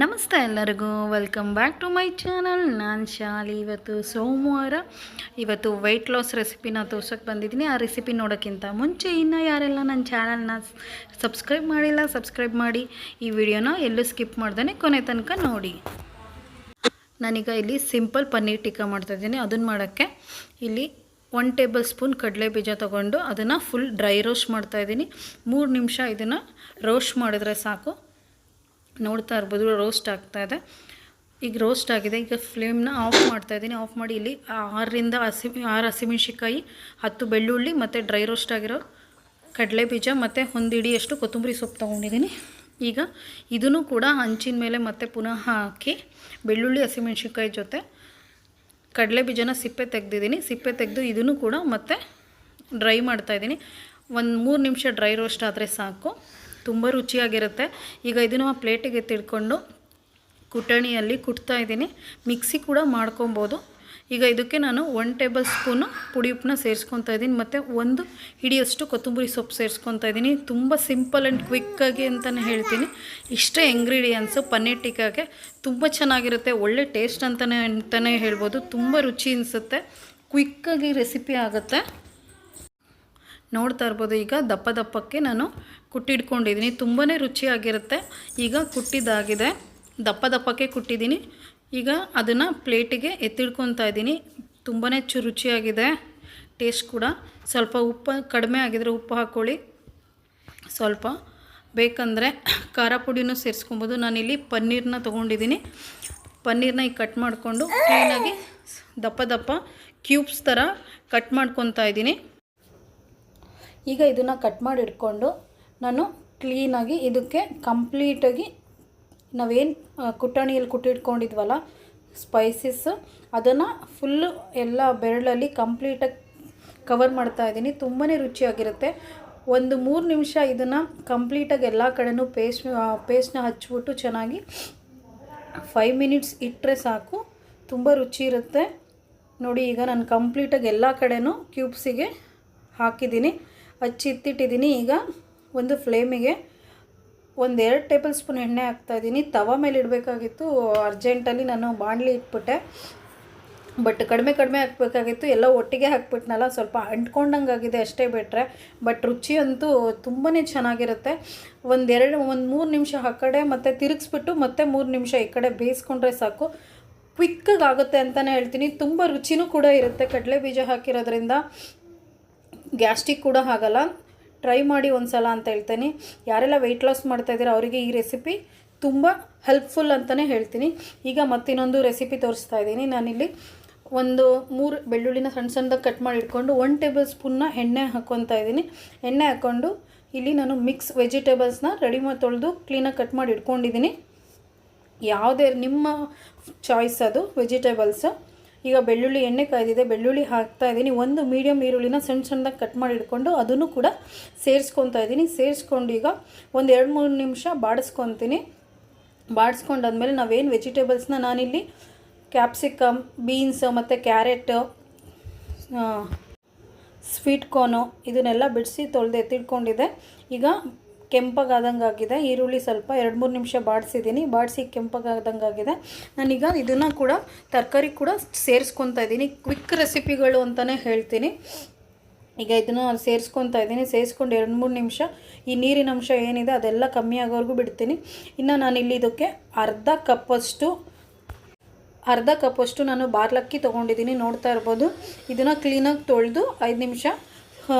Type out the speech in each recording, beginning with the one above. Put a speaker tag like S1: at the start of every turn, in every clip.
S1: ನಮಸ್ತೆ ಎಲ್ಲರಿಗೂ. Welcome back to my channel ನಾನು ಶಾಲಿ, ಇವತ್ತು ಸೋಮವಾರ. ಇವತ್ತು ವೆಯ್ಟ್ ಲಾಸ್ ರೆಸಿಪಿನ ತೋರ್ಸೋಕ್ಕೆ ಬಂದಿದ್ದೀನಿ. ಆ ರೆಸಿಪಿ ನೋಡೋಕ್ಕಿಂತ ಮುಂಚೆ ಇನ್ನೂ ಯಾರೆಲ್ಲ ನನ್ನ ಚಾನಲ್ನ ಸಬ್ಸ್ಕ್ರೈಬ್ ಮಾಡಿಲ್ಲ ಸಬ್ಸ್ಕ್ರೈಬ್ ಮಾಡಿ ಈ ವಿಡಿಯೋನ ಎಲ್ಲೂ ಸ್ಕಿಪ್ ಮಾಡ್ದೇ ಕೊನೆ ತನಕ ನೋಡಿ. ನಾನೀಗ ಇಲ್ಲಿ ಸಿಂಪಲ್ ಪನ್ನೀರ್ ಟಿಕ್ಕಾ ಮಾಡ್ತಾಯಿದ್ದೀನಿ ಅದನ್ನು ಮಾಡೋಕ್ಕೆ ಇಲ್ಲಿ ಒನ್ ಟೇಬಲ್ ಸ್ಪೂನ್ ಕಡಲೆ ಬೀಜ ತೊಗೊಂಡು ಅದನ್ನು ಫುಲ್ ಡ್ರೈ ರೋಸ್ಟ್ ಮಾಡ್ತಾಯಿದ್ದೀನಿ ಮೂರು ನಿಮಿಷ ಇದನ್ನು ರೋಸ್ಟ್ ಮಾಡಿದ್ರೆ ಸಾಕು. ನೋಡ್ತಾ ಇರ್ಬೋದು ರೋಸ್ಟ್ ಆಗ್ತಾ ಇದೆ. ಈಗ ರೋಸ್ಟ್ ಆಗಿದೆ, ಈಗ ಫ್ಲೇಮ್ನ ಆಫ್ ಮಾಡ್ತಾ ಇದ್ದೀನಿ. ಆಫ್ ಮಾಡಿ ಇಲ್ಲಿ ಆರರಿಂದ ಹಸಿ, ಆರು ಹಸಿಮೆಣ್ಸಿಕಾಯಿ ಹತ್ತು ಬೆಳ್ಳುಳ್ಳಿ ಮತ್ತು ಡ್ರೈ ರೋಸ್ಟ್ ಆಗಿರೋ ಕಡಲೆ ಬೀಜ ಮತ್ತು ಒಂದು ಇಡಿಯಷ್ಟು ಕೊತ್ತಂಬರಿ ಸೊಪ್ಪು ತೊಗೊಂಡಿದ್ದೀನಿ. ಈಗ ಇದನ್ನು ಕೂಡ ಹಂಚಿನ ಮೇಲೆ ಮತ್ತೆ ಪುನಃ ಹಾಕಿ ಬೆಳ್ಳುಳ್ಳಿ, ಹಸಿಮೆಣ್ಸಿನ್ಕಾಯಿ ಜೊತೆ ಕಡಲೆ ಬೀಜನ ಸಿಪ್ಪೆ ತೆಗೆದಿದ್ದೀನಿ. ಸಿಪ್ಪೆ ತೆಗೆದು ಇದನ್ನು ಕೂಡ ಮತ್ತೆ ಡ್ರೈ ಮಾಡ್ತಾಯಿದ್ದೀನಿ ಒಂದು ಮೂರು ನಿಮಿಷ ಡ್ರೈ ರೋಸ್ಟ್ ಆದರೆ ಸಾಕು. ತುಂಬ ರುಚಿಯಾಗಿರುತ್ತೆ. ಈಗ ಇದನ್ನು ಪ್ಲೇಟಿಗೆ ತಿಳ್ಕೊಂಡು ಕುಟಣಿಯಲ್ಲಿ ಕುಟ್ತಾ ಇದ್ದೀನಿ. ಮಿಕ್ಸಿ ಕೂಡ ಮಾಡ್ಕೊಬೋದು. ಈಗ ಇದಕ್ಕೆ ನಾನು ಒನ್ ಟೇಬಲ್ ಸ್ಪೂನು ಪುಡಿ ಉಪ್ಪನ್ನ ಸೇರಿಸ್ಕೊತಾ ಇದ್ದೀನಿ. ಮತ್ತು ಒಂದು ಹಿಡಿಯಷ್ಟು ಕೊತ್ತಂಬರಿ ಸೊಪ್ಪು ಸೇರಿಸ್ಕೊತಾ ಇದ್ದೀನಿ. ತುಂಬ ಸಿಂಪಲ್ ಆ್ಯಂಡ್ ಕ್ವಿಕ್ಕಾಗಿ ಅಂತಲೇ ಹೇಳ್ತೀನಿ. ಇಷ್ಟೇ ಇಂಗ್ರೀಡಿಯೆಂಟ್ಸು ಪನ್ನೀರ್ ಟಿಕ್ಕಾಗೆ ತುಂಬ ಚೆನ್ನಾಗಿರುತ್ತೆ. ಒಳ್ಳೆ ಟೇಸ್ಟ್ ಅಂತಲೇ ಅಂತಲೇ ಹೇಳ್ಬೋದು. ತುಂಬ ರುಚಿ ಅನಿಸುತ್ತೆ. ಕ್ವಿಕ್ಕಾಗಿ ರೆಸಿಪಿ ಆಗುತ್ತೆ. ನೋಡ್ತಾ ಇರ್ಬೋದು. ಈಗ ದಪ್ಪ ದಪ್ಪಕ್ಕೆ ನಾನು ಕುಟ್ಟಿಡ್ಕೊಂಡಿದ್ದೀನಿ ತುಂಬಾ ರುಚಿಯಾಗಿರುತ್ತೆ. ಈಗ ಕುಟ್ಟಿದ್ದಾಗಿದೆ. ದಪ್ಪ ದಪ್ಪಕ್ಕೆ ಕುಟ್ಟಿದ್ದೀನಿ. ಈಗ ಅದನ್ನು ಪ್ಲೇಟಿಗೆ ಎತ್ತಿಡ್ಕೊತಾ ಇದ್ದೀನಿ. ತುಂಬಾ ಚು ರುಚಿಯಾಗಿದೆ. ಟೇಸ್ಟ್ ಕೂಡ. ಸ್ವಲ್ಪ ಉಪ್ಪು ಕಡಿಮೆ ಆಗಿದ್ರೆ ಉಪ್ಪು ಹಾಕ್ಕೊಳ್ಳಿ. ಸ್ವಲ್ಪ. ಬೇಕಂದರೆ ಖಾರ ಪುಡಿನೂ ಸೇರಿಸ್ಕೊಬೋದು. ನಾನಿಲ್ಲಿ ಪನ್ನೀರನ್ನ ತೊಗೊಂಡಿದ್ದೀನಿ. ಪನ್ನೀರನ್ನ ಈಗ ಕಟ್ ಮಾಡಿಕೊಂಡು ಕ್ಲೀನಾಗಿ ದಪ್ಪ ದಪ್ಪ ಕ್ಯೂಬ್ಸ್ ಥರ ಕಟ್ ಮಾಡ್ಕೊತಾ ಇದ್ದೀನಿ. ಈಗ ಇದನ್ನು ಕಟ್ ಮಾಡಿ ಇಟ್ಕೊಂಡು ನಾನು ಕ್ಲೀನಾಗಿ ಇದಕ್ಕೆ ಕಂಪ್ಲೀಟಾಗಿ ನಾವೇನು ಕುಟ್ಟಣಿಯಲ್ಲಿ ಕುಟ್ಟಿಟ್ಕೊಂಡಿದ್ವಲ್ಲ ಸ್ಪೈಸಸ್ಸು ಅದನ್ನು ಫುಲ್ಲು ಎಲ್ಲ ಬೆರಳಲ್ಲಿ ಕಂಪ್ಲೀಟಾಗಿ ಕವರ್ ಮಾಡ್ತಾ ಇದ್ದೀನಿ. ತುಂಬಾ ರುಚಿಯಾಗಿರುತ್ತೆ. ಒಂದು ಮೂರು ನಿಮಿಷ ಇದನ್ನು ಕಂಪ್ಲೀಟಾಗಿ ಎಲ್ಲ ಕಡೆನೂ ಪೇಸ್ಟ್ ಪೇಸ್ಟ್ನ ಹಚ್ಚಿಬಿಟ್ಟು ಚೆನ್ನಾಗಿ ಫೈವ್ ಮಿನಿಟ್ಸ್ ಇಟ್ಟರೆ ಸಾಕು. ತುಂಬ ರುಚಿ ಇರುತ್ತೆ. ನೋಡಿ, ಈಗ ನಾನು ಕಂಪ್ಲೀಟಾಗಿ ಎಲ್ಲ ಕಡೆನೂ ಕ್ಯೂಬ್ಸಿಗೆ ಹಾಕಿದ್ದೀನಿ. ಹಚ್ಚಿತ್ತಿಟ್ಟಿದ್ದೀನಿ ಈಗ ಒಂದು ಫ್ಲೇಮಿಗೆ ಒಂದು ಎರಡು ಟೇಬಲ್ ಸ್ಪೂನ್ ಎಣ್ಣೆ ಹಾಕ್ತಾಯಿದ್ದೀನಿ ತವ ಮೇಲೆ ಇಡಬೇಕಾಗಿತ್ತು. ಅರ್ಜೆಂಟಲ್ಲಿ ನಾನು ಬಾಣಲಿ ಇಟ್ಬಿಟ್ಟೆ. ಬಟ್ ಕಡಿಮೆ ಕಡಿಮೆ ಹಾಕ್ಬೇಕಾಗಿತ್ತು. ಎಲ್ಲ ಒಟ್ಟಿಗೆ ಹಾಕ್ಬಿಟ್ನಲ್ಲ, ಸ್ವಲ್ಪ ಅಂಟ್ಕೊಂಡಂಗೆ ಆಗಿದೆ ಅಷ್ಟೇ ಬಿಟ್ಟರೆ ಬಟ್ ರುಚಿಯಂತೂ ತುಂಬಾ ಚೆನ್ನಾಗಿರುತ್ತೆ. ಒಂದೆರಡು, ಒಂದು ಮೂರು ನಿಮಿಷ ಆ ಕಡೆ ಮತ್ತು ತಿರುಗಿಸ್ಬಿಟ್ಟು ಮತ್ತೆ ಮೂರು ನಿಮಿಷ ಈ ಕಡೆ ಬೇಯಿಸ್ಕೊಂಡ್ರೆ ಸಾಕು. ಕ್ವಿಕ್ಕಾಗುತ್ತೆ ಅಂತಲೇ ಹೇಳ್ತೀನಿ. ತುಂಬ ರುಚಿನೂ ಕೂಡ ಇರುತ್ತೆ. ಕಡಲೆ ಬೀಜ ಹಾಕಿರೋದ್ರಿಂದ. ಗ್ಯಾಸ್ಟಿಕ್ ಕೂಡ ಆಗಲ್ಲ ಟ್ರೈ ಮಾಡಿ ಒಂದು ಸಲ ಅಂತ ಹೇಳ್ತೀನಿ. ಯಾರೆಲ್ಲ ವೆಯ್ಟ್ ಲಾಸ್ ಮಾಡ್ತಾಯಿದ್ದೀರೋ ಅವರಿಗೆ ಈ ರೆಸಿಪಿ ತುಂಬ ಹೆಲ್ಪ್ಫುಲ್ ಅಂತಲೇ ಹೇಳ್ತೀನಿ. ಈಗ ಮತ್ತಿನ್ನೊಂದು ರೆಸಿಪಿ ತೋರಿಸ್ತಾ ಇದ್ದೀನಿ. ನಾನಿಲ್ಲಿ ಒಂದು ಮೂರು ಬೆಳ್ಳುಳ್ಳಿನ ಸಣ್ಣ ಸಣ್ಣದಾಗಿ ಕಟ್ ಮಾಡಿ ಇಟ್ಕೊಂಡು ಒನ್ ಟೇಬಲ್ ಸ್ಪೂನ್ನ ಎಣ್ಣೆ ಹಾಕ್ಕೊತಾ ಇದ್ದೀನಿ. ಎಣ್ಣೆ ಹಾಕ್ಕೊಂಡು ಇಲ್ಲಿ ನಾನು ಮಿಕ್ಸ್ ವೆಜಿಟೇಬಲ್ಸ್ನ ರೆಡಿ ಮಾಡಿ ತೊಳೆದು ಕ್ಲೀನಾಗಿ ಕಟ್ ಮಾಡಿ ಇಟ್ಕೊಂಡಿದ್ದೀನಿ. ಯಾವುದೇ ನಿಮ್ಮ ಚಾಯ್ಸ್ ಅದು ವೆಜಿಟೇಬಲ್ಸು ಈಗ ಬೆಳ್ಳುಳ್ಳಿ ಎಣ್ಣೆ ಕಾಯ್ದಿದೆ, ಬೆಳ್ಳುಳ್ಳಿ ಹಾಕ್ತಾ ಇದ್ದೀನಿ. ಒಂದು ಮೀಡಿಯಮ್ ಈರುಳ್ಳಿನ ಸಣ್ಣ ಸಣ್ಣದಾಗಿ ಕಟ್ ಮಾಡಿ ಇಟ್ಕೊಂಡು ಅದನ್ನು ಕೂಡ ಸೇರಿಸ್ಕೊತಾ ಇದ್ದೀನಿ. ಸೇರಿಸ್ಕೊಂಡು ಈಗ ಒಂದು ಎರಡು ಮೂರು ನಿಮಿಷ ಬಾಡಿಸ್ಕೊತೀನಿ. ಬಾಡಿಸ್ಕೊಂಡಾದ್ಮೇಲೆ ನಾವೇನು ವೆಜಿಟೇಬಲ್ಸ್ನ ನಾನಿಲ್ಲಿ ಕ್ಯಾಪ್ಸಿಕಮ್ ಬೀನ್ಸ್ ಮತ್ತು ಕ್ಯಾರೆಟ್ ಸ್ವೀಟ್ ಕಾರ್ನು ಇದನ್ನೆಲ್ಲ ಬಿಡಿಸಿ ತೊಳೆದು ಎತ್ತಿಟ್ಕೊಂಡಿದ್ದೆ. ಈಗ ಕೆಂಪಗಾದಂಗೆ ಆಗಿದೆ ಈರುಳ್ಳಿ ಸ್ವಲ್ಪ ಎರಡು ಮೂರು ನಿಮಿಷ ಬಾಡಿಸಿದ್ದೀನಿ. ಬಾಡಿಸಿ ಕೆಂಪಗಾದಂಗೆ ಆಗಿದೆ ನಾನೀಗ ಇದನ್ನು ಕೂಡ, ತರಕಾರಿ ಕೂಡ ಸೇರಿಸ್ಕೊತಾ ಇದ್ದೀನಿ. ಕ್ವಿಕ್ ರೆಸಿಪಿಗಳು ಅಂತಲೇ ಹೇಳ್ತೀನಿ. ಈಗ ಇದನ್ನು ಸೇರಿಸ್ಕೊತಾ ಇದ್ದೀನಿ. ಸೇರಿಸ್ಕೊಂಡು ಎರಡು ಮೂರು ನಿಮಿಷ. ಈ ನೀರಿನ ಅಂಶ ಏನಿದೆ ಅದೆಲ್ಲ ಕಮ್ಮಿ ಆಗೋವರೆಗೂ ಬಿಡ್ತೀನಿ. ಇನ್ನು ನಾನಿಲ್ಲಿ ಇದಕ್ಕೆ ಅರ್ಧ ಕಪ್ಪಷ್ಟು ಅರ್ಧ ಕಪ್ಪಷ್ಟು ನಾನು ಬಾರ್ಲಕ್ಕಿ ತೊಗೊಂಡಿದ್ದೀನಿ. ನೋಡ್ತಾ ಇರ್ಬೋದು. ಇದನ್ನು ಕ್ಲೀನಾಗಿ ತೊಳೆದು ಐದು ನಿಮಿಷ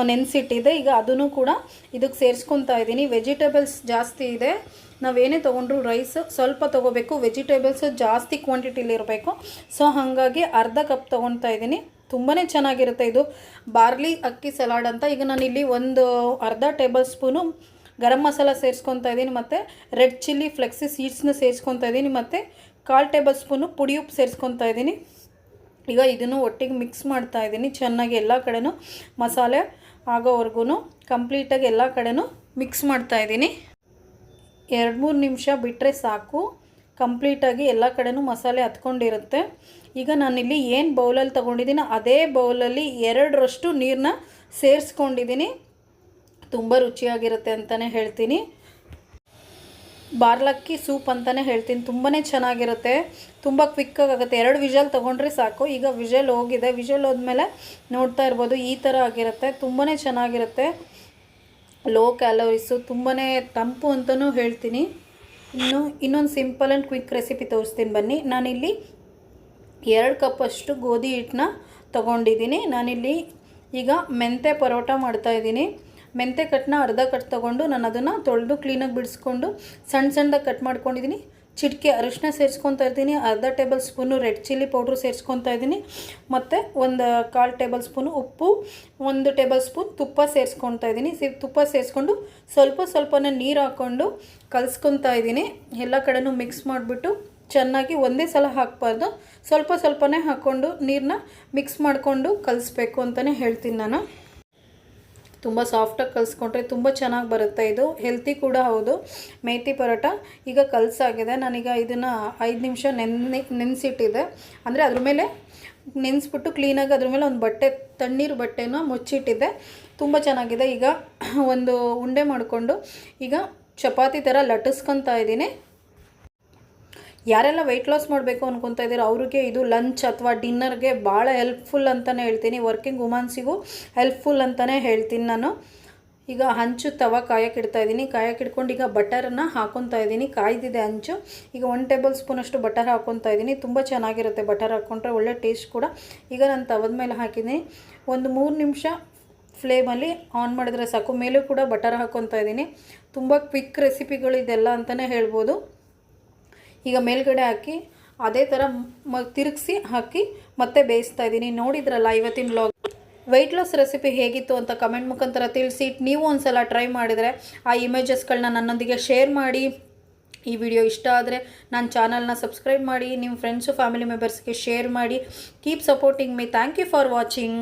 S1: ನೆನೆಸಿಟ್ಟಿದೆ. ಈಗ ಅದನ್ನು ಕೂಡ ಇದಕ್ಕೆ ಸೇರಿಸ್ಕೊತಾ ಇದ್ದೀನಿ. ವೆಜಿಟೇಬಲ್ಸ್ ಜಾಸ್ತಿ ಇದೆ. ನಾವೇನೇ ತೊಗೊಂಡ್ರು ರೈಸ್ ಸ್ವಲ್ಪ ತೊಗೋಬೇಕು. ವೆಜಿಟೇಬಲ್ಸ್ ಜಾಸ್ತಿ ಕ್ವಾಂಟಿಟಿಲಿ ಇರಬೇಕು. ಸೊ ಹಾಗಾಗಿ ಅರ್ಧ ಕಪ್ ತೊಗೊತಾ ಇದ್ದೀನಿ. ತುಂಬಾ ಚೆನ್ನಾಗಿರುತ್ತೆ ಇದು. ಬಾರ್ಲಿ ಅಕ್ಕಿ ಸಲಾಡ್ ಅಂತ. ಈಗ ನಾನಿಲ್ಲಿ ಒಂದು ಅರ್ಧ ಟೇಬಲ್ ಸ್ಪೂನು ಗರಂ ಮಸಾಲ ಸೇರಿಸ್ಕೊತಾ ಇದ್ದೀನಿ. ಮತ್ತು ರೆಡ್ ಚಿಲ್ಲಿ ಫ್ಲೆಕ್ಸಿ ಸೀಡ್ಸ್ನ ಸೇರಿಸ್ಕೊತಾ ಇದ್ದೀನಿ. ಮತ್ತು ಕಾಲು ಟೇಬಲ್ ಸ್ಪೂನು ಪುಡಿ ಉಪ್ಪು ಸೇರಿಸ್ಕೊತಾ ಇದ್ದೀನಿ. ಈಗ ಇದನ್ನು ಒಟ್ಟಿಗೆ ಮಿಕ್ಸ್ ಮಾಡ್ತಾ ಇದ್ದೀನಿ. ಚೆನ್ನಾಗಿ ಎಲ್ಲ ಕಡೆನೂ ಮಸಾಲೆ ಆಗೋವರೆಗೂ ಕಂಪ್ಲೀಟಾಗಿ ಎಲ್ಲ ಕಡೆನೂ ಮಿಕ್ಸ್ ಮಾಡ್ತಾ ಇದ್ದೀನಿ. ಎರಡು ಮೂರು ನಿಮಿಷ ಬಿಟ್ಟರೆ ಸಾಕು. ಕಂಪ್ಲೀಟಾಗಿ ಎಲ್ಲ ಕಡೆನೂ ಮಸಾಲೆ ಹತ್ಕೊಂಡಿರುತ್ತೆ. ಈಗ ನಾನಿಲ್ಲಿ ಏನು ಬೌಲಲ್ಲಿ ತೊಗೊಂಡಿದ್ದೀನಿ, ಅದೇ ಬೌಲಲ್ಲಿ ಎರಡರಷ್ಟು ನೀರನ್ನ ಸೇರಿಸ್ಕೊಂಡಿದ್ದೀನಿ. ತುಂಬ ರುಚಿಯಾಗಿರುತ್ತೆ ಅಂತಲೇ ಹೇಳ್ತೀನಿ. ಬಾರ್ಲಕ್ಕಿ ಸೂಪ್ ಅಂತಲೇ ಹೇಳ್ತೀನಿ. ತುಂಬಾ ಚೆನ್ನಾಗಿರುತ್ತೆ. ತುಂಬ ಕ್ವಿಕ್ಕಾಗಿ ಆಗುತ್ತೆ. ಎರಡು ವಿಷಲ್ ತೊಗೊಂಡ್ರೆ ಸಾಕು. ಈಗ ವಿಷಲ್ ಹೋಗಿದೆ. ವಿಷಲ್ ಹೋದ್ಮೇಲೆ ನೋಡ್ತಾ ಇರ್ಬೋದು. ಈ ಥರ ಆಗಿರುತ್ತೆ. ತುಂಬಾ ಚೆನ್ನಾಗಿರುತ್ತೆ. Low calories. ತುಂಬಾ ತಂಪು ಅಂತಲೂ ಹೇಳ್ತೀನಿ. ಇನ್ನು ಇನ್ನೊಂದು ಸಿಂಪಲ್ ಆ್ಯಂಡ್ ಕ್ವಿಕ್ ರೆಸಿಪಿ ತೋರಿಸ್ತೀನಿ ಬನ್ನಿ. ನಾನಿಲ್ಲಿ ಎರಡು ಕಪ್ಪಷ್ಟು ಗೋಧಿ ಹಿಟ್ಟನ್ನ ತೊಗೊಂಡಿದ್ದೀನಿ. ನಾನಿಲ್ಲಿ ಈಗ ಮೆಂತೆ ಪರೋಟ ಮಾಡ್ತಾಯಿದ್ದೀನಿ ಮೆಂತೆ ಕಟ್ನ ಅರ್ಧ ಕಟ್ ತೊಗೊಂಡು ನಾನು ಅದನ್ನು ತೊಳೆದು ಕ್ಲೀನಾಗಿ ಬಿಡಿಸ್ಕೊಂಡು ಸಣ್ಣ ಸಣ್ಣದಾಗಿ ಕಟ್ ಮಾಡ್ಕೊಂಡಿದ್ದೀನಿ ಚಿಟಿಕೆ ಅರಿಶಿನ ಸೇರಿಸ್ಕೊತಾ ಇದ್ದೀನಿ ಅರ್ಧ tablespoon red chilli powder ಸೇರಿಸ್ಕೊತಾ ಇದ್ದೀನಿ. ಮತ್ತು ಒಂದು ಕಾಲು ಟೇಬಲ್ ಸ್ಪೂನು ಉಪ್ಪು, ಒಂದು ಟೇಬಲ್ ಸ್ಪೂನ್ ತುಪ್ಪ ಸೇರಿಸ್ಕೊತಾ ಇದ್ದೀನಿ. ಸಿ, ತುಪ್ಪ ಸೇರಿಸ್ಕೊಂಡು ಸ್ವಲ್ಪ ಸ್ವಲ್ಪನೇ ನೀರು ಹಾಕ್ಕೊಂಡು ಕಲಸ್ಕೊತಾ ಇದ್ದೀನಿ. ಎಲ್ಲ ಕಡೆನೂ ಮಿಕ್ಸ್ ಮಾಡಿಬಿಟ್ಟು ಚೆನ್ನಾಗಿ ಒಂದೇ ಸಲ ಹಾಕಬಾರ್ದು. ಸ್ವಲ್ಪ ಸ್ವಲ್ಪನೇ ಹಾಕ್ಕೊಂಡು ನೀರನ್ನ ಮಿಕ್ಸ್ ಮಾಡಿಕೊಂಡು ಕಲಿಸ್ಬೇಕು ಅಂತಲೇ ಹೇಳ್ತೀನಿ ನಾನು. ತುಂಬ ಸಾಫ್ಟಾಗಿ ಕಲಿಸ್ಕೊಂಡ್ರೆ ತುಂಬ ಚೆನ್ನಾಗಿ ಬರುತ್ತೆ ಇದು. ಹೆಲ್ತಿ ಕೂಡ ಹೌದು. ಮೇಥಿ ಪರೋಟ ಈಗ ಕಲಸಾಗಿದೆ. ನಾನೀಗ ಇದನ್ನು ಐದು ನಿಮಿಷ ನೆನೆ ನೆನೆಸಿಟ್ಟಿದೆ. ಅಂದರೆ ಅದ್ರ ಮೇಲೆ ನೆನೆಸ್ಬಿಟ್ಟು ಕ್ಲೀನಾಗಿ ಅದ್ರ ಮೇಲೆ ಒಂದು ಬಟ್ಟೆ, ತಣ್ಣೀರು ಬಟ್ಟೆನ ಮುಚ್ಚಿಟ್ಟಿದ್ದೆ ತುಂಬ ಚೆನ್ನಾಗಿದೆ. ಈಗ ಒಂದು ಉಂಡೆ ಮಾಡಿಕೊಂಡು ಈಗ ಚಪಾತಿ ಥರ ಲಟ್ಟಿಸ್ಕೊತಾ ಇದ್ದೀನಿ. ಯಾರೆಲ್ಲ ವೆಯ್ಟ್ ಲಾಸ್ ಮಾಡಬೇಕು ಅನ್ಕೊತಾ ಇದ್ದೀರೋ ಅವ್ರಿಗೆ ಇದು ಲಂಚ್ ಅಥವಾ ಡಿನ್ನರ್ಗೆ ಭಾಳ ಹೆಲ್ಪ್ಫುಲ್ ಅಂತಲೇ ಹೇಳ್ತೀನಿ. ವರ್ಕಿಂಗ್ ವುಮನ್ಸಿಗೂ ಹೆಲ್ಪ್ಫುಲ್ ಅಂತಲೇ ಹೇಳ್ತೀನಿ ನಾನು. ಈಗ ಹಂಚು ತವ ಕಾಯಕ್ಕಿಡ್ತಾ ಇದ್ದೀನಿ. ಕಾಯಕ್ಕಿಡ್ಕೊಂಡು ಈಗ ಬಟರನ್ನು ಹಾಕೊತಾ ಇದ್ದೀನಿ. ಕಾಯ್ದಿದೆ ಹಂಚು ಈಗ ಒನ್ ಟೇಬಲ್ ಸ್ಪೂನಷ್ಟು ಬಟರ್ ಹಾಕೊತಾ ಇದ್ದೀನಿ. ತುಂಬ ಚೆನ್ನಾಗಿರುತ್ತೆ ಬಟರ್ ಹಾಕ್ಕೊಂಡ್ರೆ ಒಳ್ಳೆ ಟೇಸ್ಟ್ ಕೂಡ. ಈಗ ನಾನು ತವದ ಮೇಲೆ ಹಾಕಿದ್ದೀನಿ. ಒಂದು ಮೂರು ನಿಮಿಷ ಫ್ಲೇಮಲ್ಲಿ ಆನ್ ಮಾಡಿದ್ರೆ ಸಾಕು. ಮೇಲೂ ಕೂಡ ಬಟರ್ ಹಾಕ್ಕೊತಾ ಇದ್ದೀನಿ. ತುಂಬ ಕ್ವಿಕ್ ರೆಸಿಪಿಗಳು ಇದೆಲ್ಲ ಅಂತಲೇ ಹೇಳ್ಬೋದು. ಈಗ ಮೇಲ್ಗಡೆ ಹಾಕಿ, ಅದೇ ಥರ ಮ ತಿರುಗಿಸಿ ಹಾಕಿ ಮತ್ತೆ ಬೇಯಿಸ್ತಾ ಇದ್ದೀನಿ. ನೋಡಿದ್ರಲ್ಲ ಇವತ್ತಿನ ಬ್ಲಾಗ್ ವೆಯ್ಟ್ ಲಾಸ್ ರೆಸಿಪಿ ಹೇಗಿತ್ತು ಅಂತ ಕಮೆಂಟ್ ಮುಖಾಂತರ ತಿಳಿಸಿ. ನೀವು ಒಂದು ಸಲ ಟ್ರೈ ಮಾಡಿದರೆ ಆ ಇಮೇಜಸ್ಗಳನ್ನ ನನ್ನೊಂದಿಗೆ ಶೇರ್ ಮಾಡಿ. ಈ ವಿಡಿಯೋ ಇಷ್ಟ ಆದರೆ ನನ್ನ ಚಾನಲ್ನ ಸಬ್ಸ್ಕ್ರೈಬ್ ಮಾಡಿ. ನಿಮ್ಮ ಫ್ರೆಂಡ್ಸು ಫ್ಯಾಮಿಲಿ ಮೆಂಬರ್ಸ್ಗೆ ಶೇರ್ ಮಾಡಿ. Keep supporting me thank you for watching